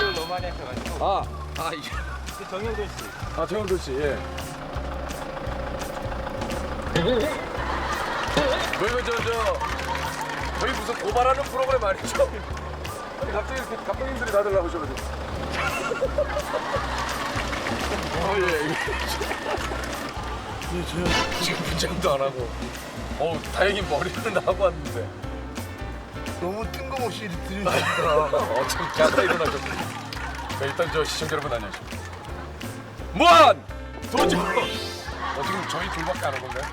또 너무 많이 하셔가지고 아, 아, 예. 그 정영돈 씨 아, 정현돈 씨, 예. 왜요, 저, 저, 저희 무슨 고발하는 프로그램 아니죠? 아니, 갑자기 이렇게 감독님들이 다들 나오셔가지고. 어, 예, 예. 예, 저, 지금 분장도 안 하고. 어우, 다행히 머리는 하고 왔는데. 너무 뜬금없이 들으시니까 어, 참, 자다 일어나셨습 니다. 네, 일단 저 시청자 여러분 안녕하십니까. 무한 도전! 어, 지금 저희 둘밖에 안한 건가요?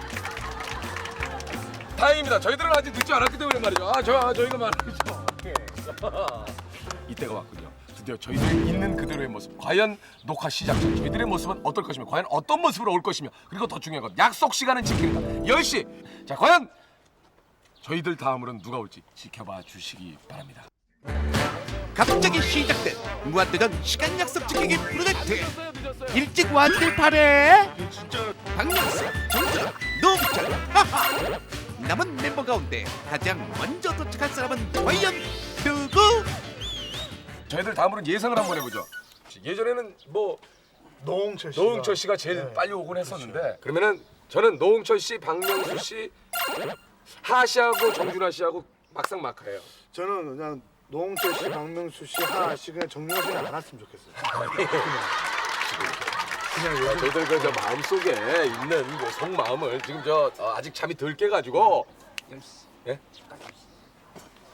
다행입니다. 저희들은 아직 늦지 않았기 때문에 말이죠. 아, 저, 아, 저희가 말이죠. 예. 이때가 왔군요. 드디어 저희들 있는 그대로의 모습. 과연 녹화 시작 전 저희들의 모습은 어떨 것이며 과연 어떤 모습으로 올 것이며 그리고 더 중요한 건 약속 시간은 지킵니다. 10시. 자, 과연 저희들 다음으로는 누가 올지 지켜봐 주시기 바랍니다. 갑자기 시작된 무한도전 시간 약속 지키기 프로젝트 일찍 왔길 바래 박명수, 정준하, 하하 남은 멤버 가운데 가장 먼저 도착할 사람은 과연 누구? 저희들 다음으로는 예상을 한번 해보죠. 예전에는 뭐 노홍철 씨가 노홍철 씨가 제일 네. 빨리 오곤 했었는데 그러면은 저는 노홍철 씨, 박명수 씨, 하 씨하고 정준하 씨하고 막상 막하예요. 저는 그냥 노홍철 씨, 박명수 씨, 하하 씨 그냥 정리하 씨는 안 왔으면 좋겠어요. 그냥 아, 저희들 그저 마음 속에 있는 뭐 속마음을 지금 저 어, 아직 잠이 덜 깨가지고 예?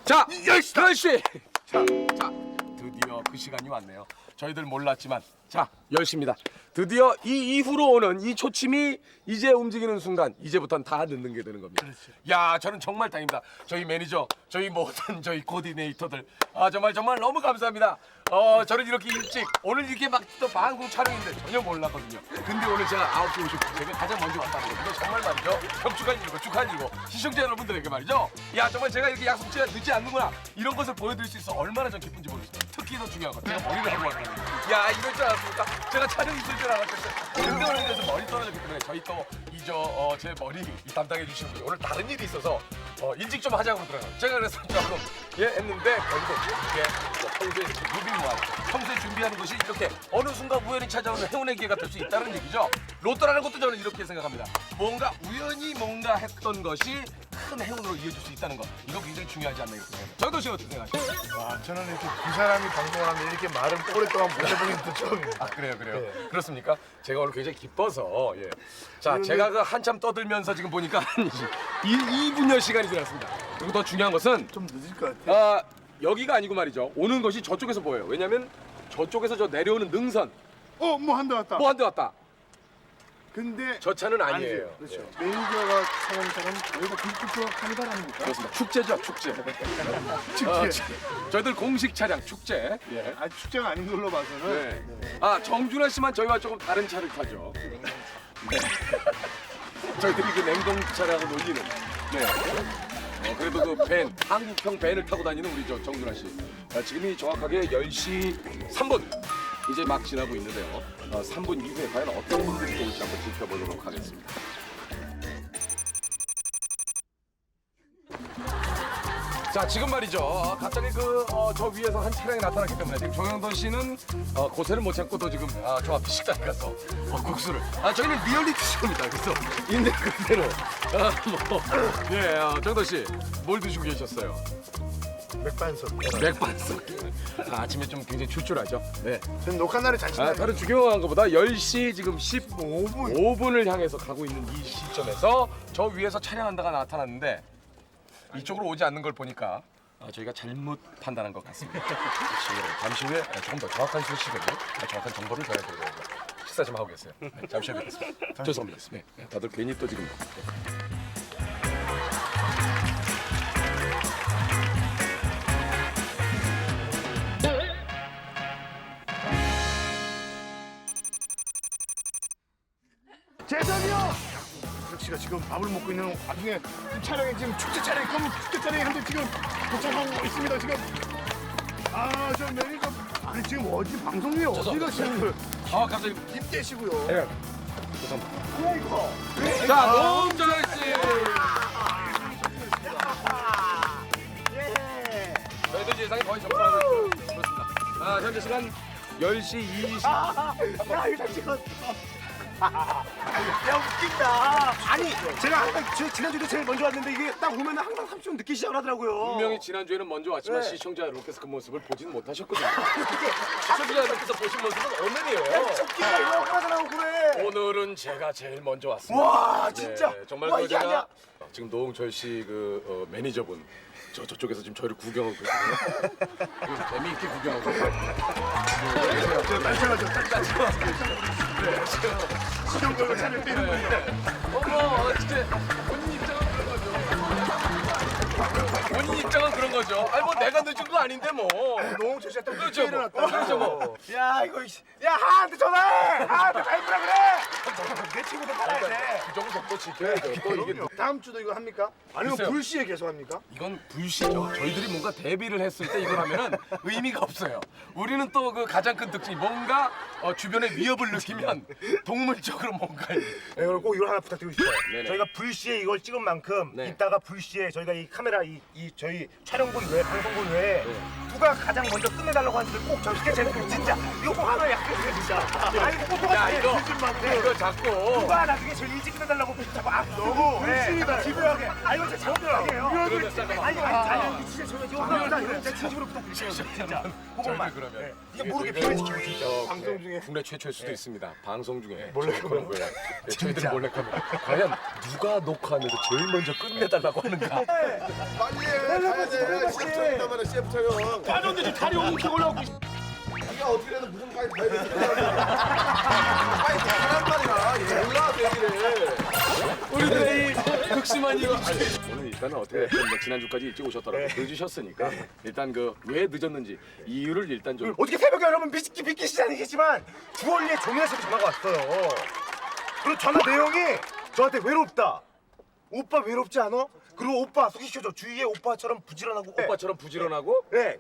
자, 10시! 10시! 자, 자, 드디어 그 시간이 왔네요. 저희들 몰랐지만 자, 10시입니다. 드디어 이 이후로 오는 이 초침이 이제 움직이는 순간 이제부터는 다 늦는 게 되는 겁니다. 야, 저는 정말 다행입니다. 저희 매니저, 저희 모든 저희 코디네이터들 아 정말 정말 너무 감사합니다. 어, 저는 이렇게 일찍 오늘 이렇게 막 또 방송 촬영인데 전혀 몰랐거든요. 근데 오늘 제가 9시 50분 제가 가장 먼저 왔다는 거 이거 정말 말이죠. 격축한 일이고 축하한 일이고 시청자 여러분들에게 말이죠. 야 정말 제가 이렇게 약속지가 늦지 않는구나 이런 것을 보여드릴 수 있어 얼마나 전 기쁜지 모르겠어요. 특히 더 중요한 건 제가 머리를 하고 왔거든요. 야 이럴 줄 알았습니까? 제가 촬영 있을 줄 알았겠어요. 근데 오늘 그래서 머리 떨어졌기 때문에 저희 또 이저 어, 제 머리 이 담당해 주시는 분이 오늘 다른 일이 있어서 어, 일찍 좀 하자고 그러더라고요. 제가 그래서 조금 예 했는데 거기서 이게 평소에 무비무한 평소에 준비하는 것이 이렇게 어느 순간 우연히 찾아오는 행운의 기회가 될 수 있다는 얘기죠. 로또라는 것도 저는 이렇게 생각합니다. 뭔가 우연히 뭔가 했던 것이 큰 행운으로 이어질 수 있다는 것 이거 굉장히 중요하지 않나 이렇게 생각합니다. 저도 씨 어떻게 생각하세요? 와 저는 이렇게 두 사람이 방송을 하면 이렇게 말을 오랫동안 못 해보긴 또 처음입니다. 아 그래요 그래요 네. 그렇습니까? 제가 오늘 굉장히 기뻐서 예. 자 그런데- 제가 그 한참 떠들면서 지금 보니까 한 2, 2분여 시간이 지났습니다. 그리고 더 중요한 것은 좀 늦을 것 같아요. 아 여기가 아니고 말이죠 오는 것이 저쪽에서 보여요. 왜냐면 저쪽에서 저 내려오는 능선 어 뭐 한 대 왔다. 뭐 한 대 왔다. 근데 저 차는 아니에요. 아니에요. 그렇죠. 예. 매니저가 사장처럼 여기가 김치표 카니발 아닙니까? 그렇습니다. 축제죠 축제. 축제. 어, 저- 저희들 공식 차량 축제. 예. 아 축제가 아닌 걸로 봐서는 네. 아 정준하 씨만 저희와 조금 다른 차를 타죠. 네. 저희들이 그 냉동 차량을 놀리는. 네. 어, 그래도 그 밴, 한국형 밴을 타고 다니는 우리 저 정준하 씨. 아, 지금이 정확하게 10시 3분. 이제 막 지나고 있는데요. 어, 3분 이후에 과연 어떤 분들이 또 올지 한번 지켜보도록 하겠습니다. 자 지금 말이죠. 어, 갑자기 그 저 위에서 한 차량이 나타났기 때문에 지금 정영돈 씨는 어, 고세를 못 참고 또 지금 아, 저 앞에 식당에 가서 어, 국수를. 아 저희는 리얼리티 쇼입니다. 그래서 있는 그대로. 아, 뭐, 예, 어, 정돈 씨, 뭘 드시고 계셨어요? 맥반석. 맥반석. 아, 아침에 좀 굉장히 출출하죠. 네. 저는 녹화 날에 잘 아, 지나요. 다른 중요한 것보다 10시 지금 15분 5분을 향해서 가고 있는 이 시점에서 저 위에서 촬영한다가 나타났는데 이쪽으로 오지 않는 걸 보니까 아, 저희가 잘못 판단한 것 같습니다. 혹시 잠시 후에 조금 더 정확한 소식을 아, 정확한 정보를 전해드리려고 식사 좀 하고 계세요. 네, 잠시 후에 뵙겠습니다. 죄송합니다. 네, 네, 다들 괜히 또 지금 재 밥을 먹고 있는 와중에 그 지금 촬영이 지금 축제 촬영이 그 축제 촬영이 한데 지금 도착하고 있습니다 지금 아저 매일 좀 아니 지금 어디 방송 중에 어디 가시는 걸? 아 갑자기 입 대시고요. 네. 예. 죄송합니다. 뭐야 이거? 자 노은정 씨. 저희들 예상이 거의 접수하고 있습니다. 그렇습니다. 아 현재 시간 10시 20. 아, 야 이거 잘 찍었어. 야 웃긴다. 아니 제가 항상 지- 지난주도 제일 먼저 왔는데 이게 딱 오면 항상 30분 늦게 시작을 하더라고요. 분명히 지난주에는 먼저 왔지만 네. 시청자 여러분께서 그 모습을 보지는 못하셨거든요. 시청자 여러분께서 보신 모습은 오늘이에요. 웃기다 이거 하나더라고 그래. 오늘은 제가 제일 먼저 왔습니다. 와 진짜. 네, 정말 와 그 이게 제가 아니야. 지금 노홍철 씨그 어, 매니저분 저 저쪽에서 지금 저를 구경하고. 지금 재미있게 구경하고 계세요. 어머, 진짜 본인 입장은 그런 거죠. 본인 입장은 그런 거죠. 아니 뭐 내가 늦은 거 아닌데 뭐. 노홍철 씨가 또 그렇죠, 뭐. 일어났다. 그렇죠, 뭐. 야 이거 이 씨. 야 하한테 전화해. 하한테 가입하라 그래. 내 친구도 따라야 돼. 그 정도 또 지켜야죠. 또 이게 그럼요. 다음 주도 이거 합니까? 아니면 글쎄요. 불시에 계속 합니까? 이건 불시죠. 저희들이 뭔가 데뷔를 했을 때 이걸 하면은 의미가 없어요. 우리는 또 그 가장 큰 특징이 뭔가 어, 주변에 위협을 느끼면 동물적으로 뭔가 네, 그럼 꼭 이걸 하나 부탁드리고 싶어요. 네네. 저희가 불시에 이걸 찍은 만큼 네. 이따가 불시에 저희가 이 카메라 이, 이 저희 촬영본 외에 방송본 외에 네. 누가 가장 먼저 끝내달라고 하는지 꼭저 스케치 해주세요. 진짜 이거 꼭 하나 약속해주세요 진짜. 아니 꼭야 이거 네. 이거 자꾸 누가 나중에 제일 일찍 끝내달라고 자꾸 아. 너무 불신이다 집요하게. 아 이거 진짜 그러면 잠깐만. 아니 아니 아니 진짜 이거 하나 진짜 진심으로 부탁드릴게요 진짜. 그것만 그러면 네. 이게 모르게 피해 지키고 진짜 어, 방송 중에. 국내 최초일 수도 있습니다. 방송 중에. 몰래 그런 거예요. 네, 저희들이 몰래 카메라. 과연 누가 녹화하면서 제일 먼저 끝내달라고 하는가? 빨리 해. 가야 돼. CF 촬영이다만 CF 촬영. 빠졌는데 다리 오기 올라오고 네가 어떻게든 무슨 가입 가야 돼. 가입 하란 말이야. 몰라 왜 이래. 우리들의 이 극심한 이거. 오늘 일단은 어떻게 됐든 뭐 지난주까지 일찍 오셨더라도 늦으셨으니까 일단 그 왜 늦었는지 이유를 일단 좀 어떻게 새벽에 여러분 미끼 비키시지 않으시지만 주얼리의 씨한테 전화가 왔어요. 그리고 전화 내용이 저한테 외롭다. 오빠 외롭지 않아? 그리고 오빠 소개시켜줘. 주위에 오빠처럼 부지런하고 오빠처럼 부지런하고 네.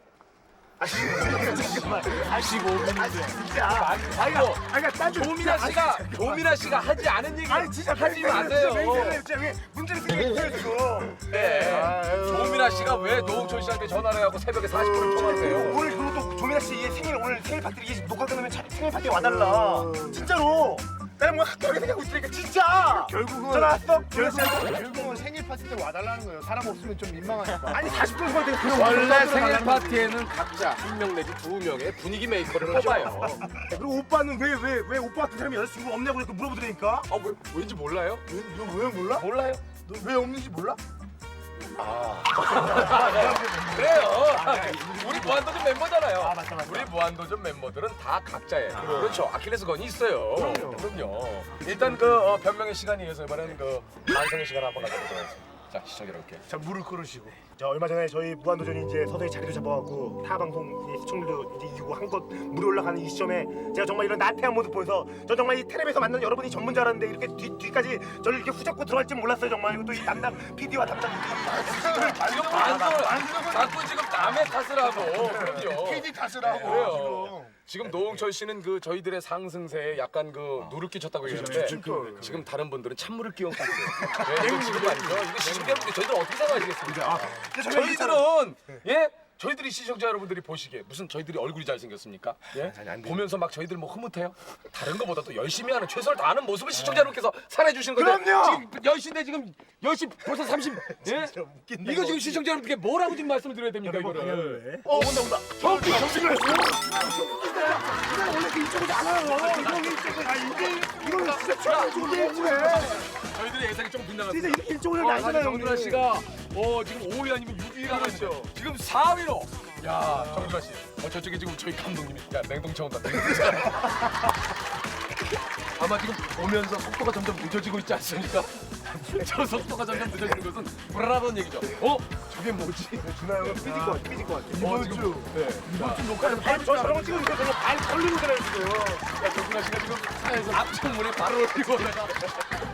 아 잠깐만. 아 15분인데. 진짜. 아니 아이고 아니 딴 조민아 씨가 조민아 씨가 하지 않은 얘기 아니 진짜 하지 마세요. 진짜 왜 문제를 생각해요. 네. 조민아 씨가 왜 노홍철 씨한테 전화를 해갖고 새벽에 40분을 통화하세요? 오늘 그리고 또 조민아 씨 생일 오늘 생일 파티 이게 녹화 끝나면 차- 생일 파티 와달라. 진짜로. 나는 뭐 학교하게 생각하고 있으니까 진짜. 결국은 전화 왔어? 결국은 생일 파티 때 와달라는 거예요. 사람 없으면 좀 민망하니까. 아니 40분 후에 그냥 원래 생일 파티에는 각자 한 명 내지 두 명의 분위기 메이커를 뽑아요. 거지. 그리고 오빠는 왜 왜 왜 오빠 같은 사람이 여자친구 없냐고 이렇게 물어보더니까. 아, 왜, 왠지 몰라요? 너 왜 몰라? 몰라요. 너 왜 없는지 몰라? 그래요. 우리 무한도전 멤버잖아요. 아, 맞다, 맞다. 우리 무한도전 멤버들은 다 각자예요. 그렇죠. 아킬레스건이 있어요. 그럼요. 일단 그 어, 변명의 시간이 위해서 이번에는 그 반성의 시간 한번 가져보도록 하겠습니다. 자, 시청자 여러분께. 자 물을 끓으시고. 자 얼마 전에 저희 무한도전이 이제 서서히 자리도 잡아가고 타 방송 시청률도 이제 이기고 한껏 물이 올라가는 이 시점에 제가 정말 이런 나태한 모습 보여서 저 정말 이 텔레비에서 만난 여러분이 전문자라는데 이렇게 뒤 뒤까지 저를 이렇게 후잡고 들어갈 줄 몰랐어요 정말 그리고 또이 담당 PD와 담당 지금 반성을 자꾸 지금 남의 탓을 하고. 그럼요. PD 탓을 하고 그래요. 지금 노홍철 씨는 그 저희들의 상승세에 약간 그 누를 끼쳤다고 얘기하는데 지금 다른 분들은 찬물을 끼얹고 있어요. 네, 이거 지금 말이죠. 이거 시청자 여러분들 저희들 어떻게 생각하시겠습니까? 저희들은 예? 저희들이 시청자 여러분들이 보시기에 무슨 저희들이 얼굴이 잘생겼습니까? 예? 보면서 막 저희들 뭐 흐뭇해요? 다른 것보다 또 열심히 하는 최선을 다하는 모습을 시청자 여러분께서 사랑해 주시는 건데 그럼요! 지금 10시인데 지금 10시 벌써 30 예? 이거 지금 시청자 여러분께 뭐라고 지금 말씀을 드려야 됩니까 이거를 어 온다 온다 정비 정신을 원래 그 이쪽으로 안 와요 이런 게 이쪽으로 아 이게 이거는 진짜 최고 좋은 게 저희들의 예상이 좀 빗나갔어요. 진짜 이렇게 이쪽으로 아, 나잖아요 정준하 씨가 어 지금 5위 아니면 6위가 하고 있어요. 지금 4위로. 야 정준하 씨. 어 저쪽에 지금 저희 감독님이 야 냉동차 온다. 냉동차. 아마 지금 오면서 속도가 점점 늦어지고 있지 않습니까? 저 속도가 점점 늦어지는 것은 불안하다는 얘기죠. 어? 저게 뭐지? 준하 형은 삐질 것 같아 삐질 것 같아 어, 지금, 네. 이번 주 발, 저 저런 거 찍으니까 저거 발 걸리고 그래요 지금 야, 정준하 씨가 지금 차에서 앞창문에 발을 올리고 내가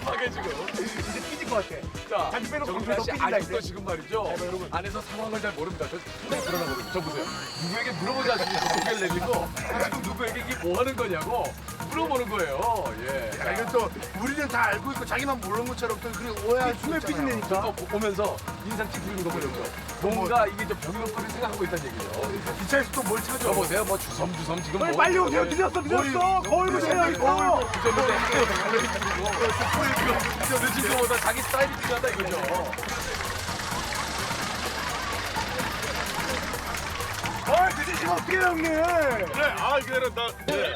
급하게 지금. 이제 삐질 것 같아 자, 자기 빼놓고 정준하 씨 삐진다, 아직도 이제. 지금 말이죠. 안에서 상황을 잘 모릅니다. 저 상당히 불안하거든요. 저 보세요. 누구에게 물어보지 않습니까? 고개를 내밀고 지금 누구에게 이게 뭐 하는 거냐고 끌어보는 거예요. 예. 야, 이건 또 우리는 다 알고 있고 자기만 모르는 것처럼 또 그렇게 오해할 수 있잖아요. 저거 보- 보면서 인상 찌푸리는 거 보면서 뭔가 이게 좀 병력 거리 생각하고 있다는 얘기죠. 기차에서 또 뭘 찾아? 여보세요, 뭐 주섬주섬 지금 뭐 빨리 오세요. 늦었어, 늦었어. 거울 보세요, 이거. 늦은 거보다 자기 스타일이 중요하다 이거죠. 아, 늦으시면 어떡해요, 형님? 네, 아 아니라 나 네.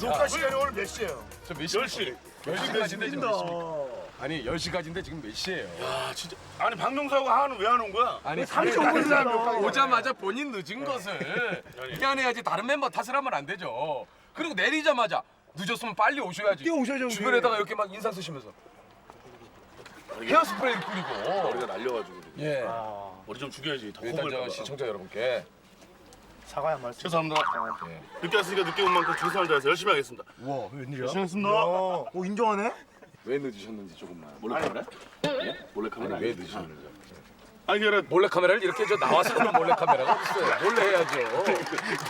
녹화 시간이 오늘 몇 시예요? 저몇 시? 10시. 10시까지인데 지금 몇 시입니까? 아니 10시까지인데 지금 몇 시예요? 아 진짜 아니 박명수하고 하하는 왜 하는 거야? 아니 35분이나 오자마자 본인 늦은 것을 미안해야지 다른 멤버 탓을 하면 안 되죠. 그리고 내리자마자 늦었으면 빨리 오셔야지. 뛰어오셔야죠, 주변에다가 이렇게 막 인상 쓰시면서 헤어 스프레이 뿌리고. 머리가 날려가지고 예. 머리 좀 죽여야지 더 일단 저. 시청자 여러분께 사과의 한 말씀. 죄송합니다 예. 늦게 왔으니까 늦게 온 만큼 최선을 다해서 열심히 하겠습니다 우와, 웬일이야? 열심히 하겠습니다 어, 오, 인정하네? 왜 늦으셨는지 조금만. 몰래카메라? 예? 몰래카메라 아니 왜 늦으셨는지. 아니 그게 아니라 몰래 카메라를 이렇게 저 나와서 그런 몰래 카메라가 없어요. 몰래 해야죠.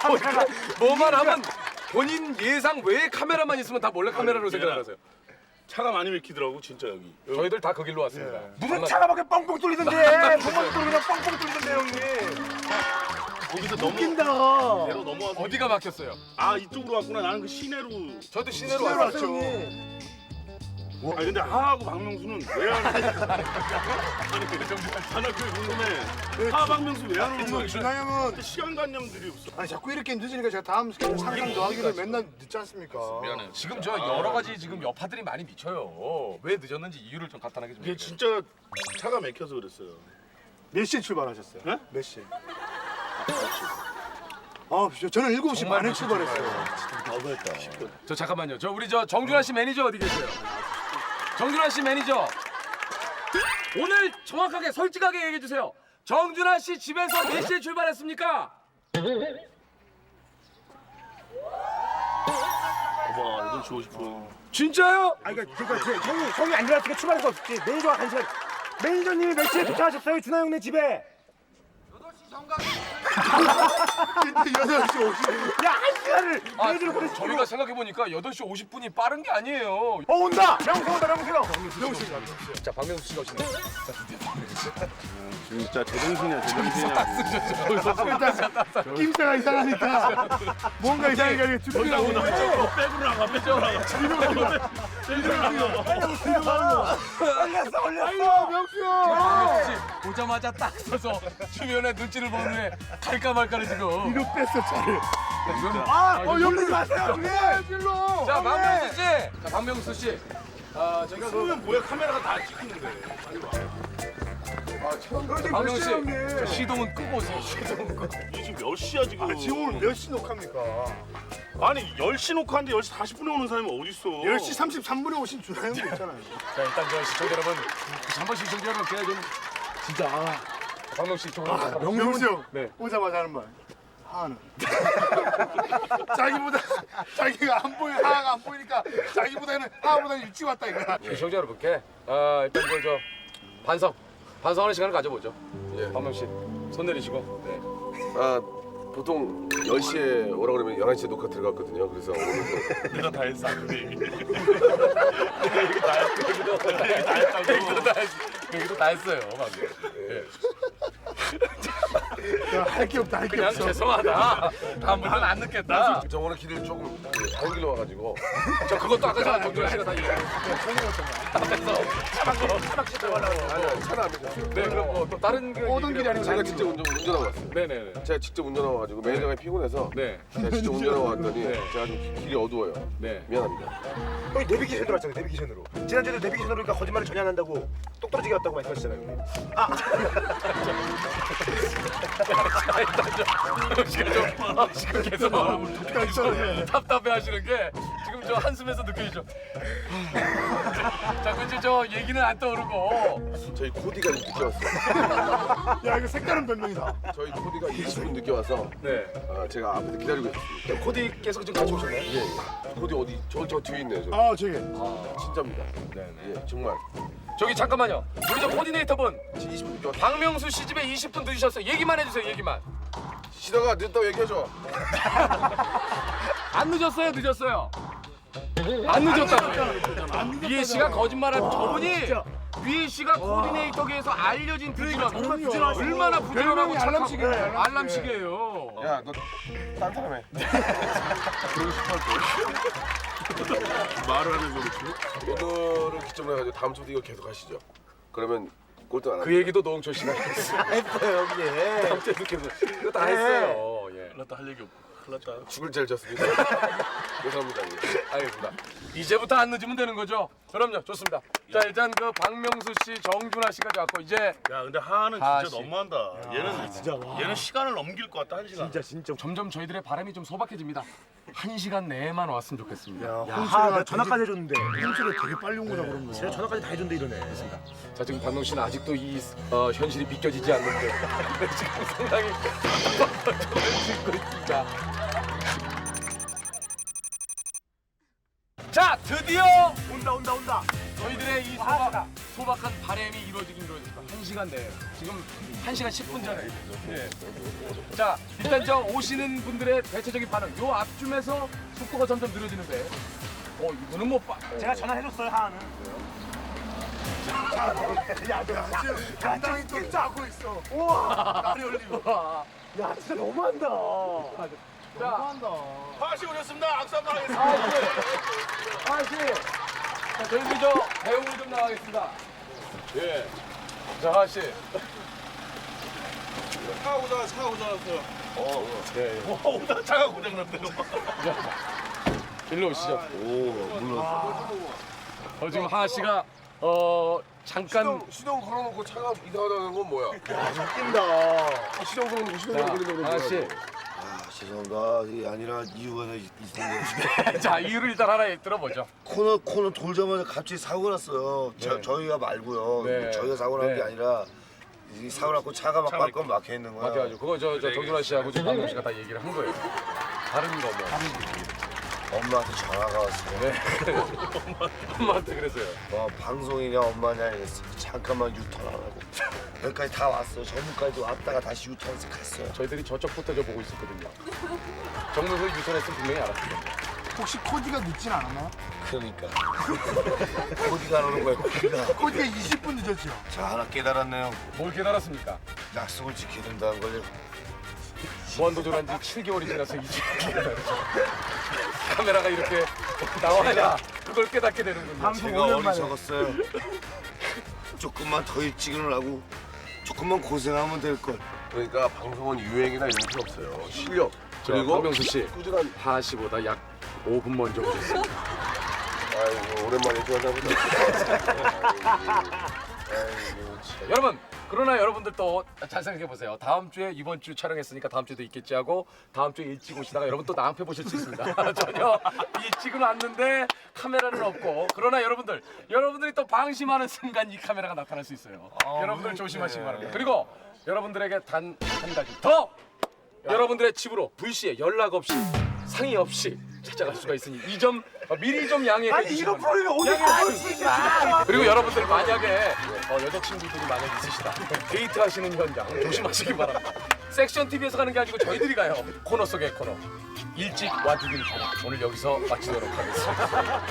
뭐가- 뭐만 하면 본인 예상 외에 카메라만 있으면 다 몰래 카메라로 생각하세요. 차가 많이 막히더라고 진짜 여기 여기 저희들 다그 길로 왔습니다. 무슨 차가 밖에 뻥뻥 뚫리던데. 뻥뻥 뚫리면 뻥뻥 뚫리던데, 형님. 거기서 너무 웃긴다. 내가 넘어와서 어디가 막혔어요? 아 이쪽으로 왔구나 나는 그 시내로 저도 시내로 시내로 왔어요. 형님. 아니 근데 하하고 박명수는 왜 하는 거야? 아니 나는 그게 궁금해 하하 박명수 왜 하는 거야? 준하 형은 시간관념들이 없어 아니 자꾸 이렇게 늦으니까 제가 다음 스케줄 상상 더하기를 맨날 늦지 않습니까? 미안해 지금 저 여러 가지 지금 여파들이 많이 미쳐요. 왜 늦었는지 이유를 좀 간단하게 좀. 얘기해요. 진짜 차가 막혀서 그랬어요 몇 시에 출발하셨어요? 네? 몇 시에? 아, 저- 저는 7시 정말 반에. 출발했어요. 저 잠깐만요. 저 우리 저 정준하 씨 매니저 어디 계세요? 정준하 씨 매니저. 오늘 정확하게 솔직하게 얘기해 주세요. 정준하 씨 집에서 몇 시에 출발했습니까? 와 8시 50분 진짜요? 아니 그러니까, 그러니까 그 형이 형이 안 일어났으니까 출발할 수 없지 매니저가 한 시간 매니저님이 몇 시에 도착하셨어요 준하 형네 집에 8시 50분. 야한 시간을 아, 매니저를 보내서 저희가 생각해 보니까 8시 50분이 빠른 게 아니에요. 어 온다 명수 온다 명수 형 자, 박명수 씨가 오시네. 진짜 제정신이야 제정신이야. 낌새가 이상하니까. 뭔가 이상하게 하니까 준비가 오나. 백으로 나가 백으로 나가 올렸어 올렸어. 아이고, 명수 형. 씨 오자마자 딱 서서 주변에 눈치를 보는 후에 갈까 말까를 지금. 이거 뺐어, 차를. 아 어, 욕하지 마세요 형님 일로. 자, 박명수 씨. 자, 박명수 씨. 아, 그러면 뭐야? 카메라가 다 찍히는데 박명수 씨. 저 시동은 끄고 오세요. 시동은 끄고. 이게 지금 몇 시야 지금 아, 지금 오늘 몇시 녹화입니까? 아니 10시 녹화하는데 10시 40분에 오는 사람이 어딨어 10시 33분에 오신 준하 형도 있잖아요. 자, 일단 저 시청자 여러분, 한 번씩 시청자 여러분께 좀 진짜 아, 박명수 씨 쪽으로 아, 명수 형 네. 오자마자 하는 말. 하는. 자기보다 자기가 안 보여 하하가 안 보이니까 자기보다는 하하보다 일찍 왔다 이거야. 시청자 여러분께 아, 일단 그저 반성, 반성하는 시간을 가져보죠. 예, 박명수 씨, 손 내리시고. 네. 아 보통 10시에 오라 그러면 11시에 녹화 들어갔거든요. 그래서 오늘 내가 다 했어 근데 얘기 다 했, 얘기도 다 했어요, 방금. 예. 할게 없다 할 게 그냥 없어. 죄송하다. 다음부터는 안 늦겠다. 저 오늘 길을 조금 다른 길로 와가지고 저 그것도 아까 저 정준하 씨가 다 얘기했어요. 앞에서 차박 차박 씨 들어가려고. 아니요 차는 안 되죠. 네, 그럼 뭐 또 다른 그 오던 길이 아니고 제가 직접 운전, 운전하고 왔어요. 네네네. 제가 직접 운전하고 와가지고 매니저가 피곤해서 네. 제가 직접 운전하고 왔더니 네. 제가 좀 길이 어두워요. 네. 미안합니다. 형이 내비게이션으로 왔잖아요 내비게이션으로 지난주에도 내비게이션으로 그러니까 거짓말을 전혀 안 한다고 똑 떨어지게 왔다고 말씀하셨잖아요 형님. 지금 좀 아, 지금 계속 답답해 하시는 게 지금 저 한숨에서 느껴지죠. 자, 근데 저 얘기는 안 떠오르고 저희 코디가 좀 늦게 왔어요. 야 이거 색다른 변명이다. 저희 코디가 20분 늦게 와서 네. 아, 제가 앞에서 기다리고 있었습니다. 코디께서 지금 같이 오셨나요? 예, 예. 코디 어디? 저, 저 뒤에 있네요. 저. 아 저기 진짜입니다. 네네. 예, 정말. 저기 잠깐만요. 우리 저 코디네이터분 20분 늦게 왔어요. 박명수 씨 집에 20분 늦으셨어요. 얘기만 해주세요. 얘기만. 시다가 늦다고 얘기해줘. 안 늦었어요? 늦었어요? 안 늦었다고요. 미애 씨가 거짓말한 저분이 미애 씨가 코디네이터계에서 알려진 부지런 얼마나 부지런하고 착하고 알람시계예요. 알람시계예요. 야, 너딴 사람 해. 말을 하면서 그렇지. 오늘을 기점으로 해가지고 다음 주부터 이거 계속 하시죠. 그러면 꼴등 안그 합니다. 얘기도 노홍철 씨가 했어요. 했어요 형님. 다음 주에도 계속 이거 다 했어요. 예. 큰일 났다 할 얘기 없고. 큰일 났다. 죽을 잘 졌습니다. 죄송합니다. 예. 알겠습니다. 이제부터 안 늦으면 되는 거죠? 그럼요. 좋습니다. 자 일단 그 박명수 씨, 정준하 씨까지 왔고 이제 야 근데 하하는 하하 진짜 씨. 너무한다. 얘는 진짜 얘는 시간을 넘길 것 같다 한 시간. 진짜 진짜. 점점 저희들의 바람이 좀 소박해집니다. 한 시간 내만 왔으면 좋겠습니다. 야, 하, 나 전화까지 해줬는데. 홍수를 되게 빨리 온 거다 그러면. 제가 전화까지 다 해줬는데 이러네. 자 지금 박명 씨는 아직도 이 어, 현실이 믿겨지지 않는데 지금 상당히 저를 짓고 있습니다. 자 드디어 온다 온다 온다. 저희들의 이 소박, 소박한 바람이 이루어지긴 이루어졌다. 한 시간 내에 지금 한 시간 10분 전에. 예. 자 일단 저 오시는 분들의 대체적인 반응. 요 앞쯤에서 속도가 점점 느려지는데. 어 이거는 뭐 빠. 제가 전화해줬어요 하하는. 야, 너 지금 간장이 또 짜고 있어. 우와, 날이 올리고. 야, 진짜 너무한다. 하하씨 오셨습니다. 악수 한번 하겠습니다. 하씨. 자, 저희들 저 배우 좀 나가겠습니다. 예. 자, 하씨. 차가 오다가 차가 오다가 왔어요. 예, 예. 어, 오다가 차가 고장났대요. 일로 오시죠. 오, 물론. 어, 지금 하하 씨가 어 잠깐 시동, 시동 걸어놓고 차가 이상하다는 건 뭐야? 웃긴다. 시동 걸어놓고 시동 걸리는 하하 씨. 아 죄송합니다. 이게 아니라 이유가 있는데 자, 이유를 일단 하나 들어보죠. 코너 코너 돌자마자 갑자기 사고 났어요. 저, 네. 저희가 말고요. 네. 저희가 사고 난 게 네. 아니라 이 사고 났고 차가 막 꽉꽉 막혀 있는 거야. 맞아가지고 그거 저, 저 정준하 씨하고 지금 박명 씨가 다 얘기를 한 거예요. 다른 거 뭐. 엄마한테 전화가 왔어요. 네. 엄마한테 그랬어요. 뭐 방송이냐 엄마냐 이랬어. 잠깐만 유턴하라고. 여기까지 다 왔어요. 전문까지 왔다가 다시 유턴해서 갔어요. 저희들이 저쪽부터 저 보고 있었거든요. 정문서 유턴했으면 분명히 알았을 텐데. 혹시 코디가 늦진 않았나요? 그러니까 어디가 안 오는 거야 코디가. 코디가 20분 늦었죠. 자 하나 깨달았네요. 뭘 깨달았습니까? 약속을 지켜야 된다는 걸요. 무한도전한 지 7개월이 지나서 이제 카메라가 이렇게 나와야 그걸 깨닫게 되는군요. 제가 어리석었어요. 조금만 더 일찍 일어나고 조금만 고생하면 될 걸. 그러니까 방송은 유행이나 이런 게 없어요. 실력. 그리고 박명수 씨 꾸준한 하하 씨보다 약 5분 먼저 오셨어요. 아이고 오랜만에 좋아하다 보다. 아이고 참. 여러분 그러나 여러분들 또 잘 생각해 보세요. 다음 주에 이번 주 촬영했으니까 다음 주에도 있겠지 하고 다음 주에 일찍 오시다가 여러분 또 낭패 보실 수 있습니다. 전혀 일찍은 왔는데 카메라는 없고 그러나 여러분들 여러분들이 또 방심하는 순간 이 카메라가 나타날 수 있어요. 여러분들 조심하시기 바랍니다. 그리고 여러분들에게 단 한 가지 더 여러분들의 집으로 불시에 연락 없이 상의 없이 찾아갈 수가 있으니 이 점 미리 좀 양해해 주시기 이런 바랍니다. 프로그램이 어디 양해해? 주시기 바랍니다. 그리고 여러분들 만약에 어, 여자친구들이 만약 있으시다. 데이트 하시는 현장 조심하시기 바랍니다. 섹션 TV에서 가는 게 아니고 저희들이 가요. 코너 속의 코너. 일찍 와주길 바라 오늘 여기서 마치도록 하겠습니다.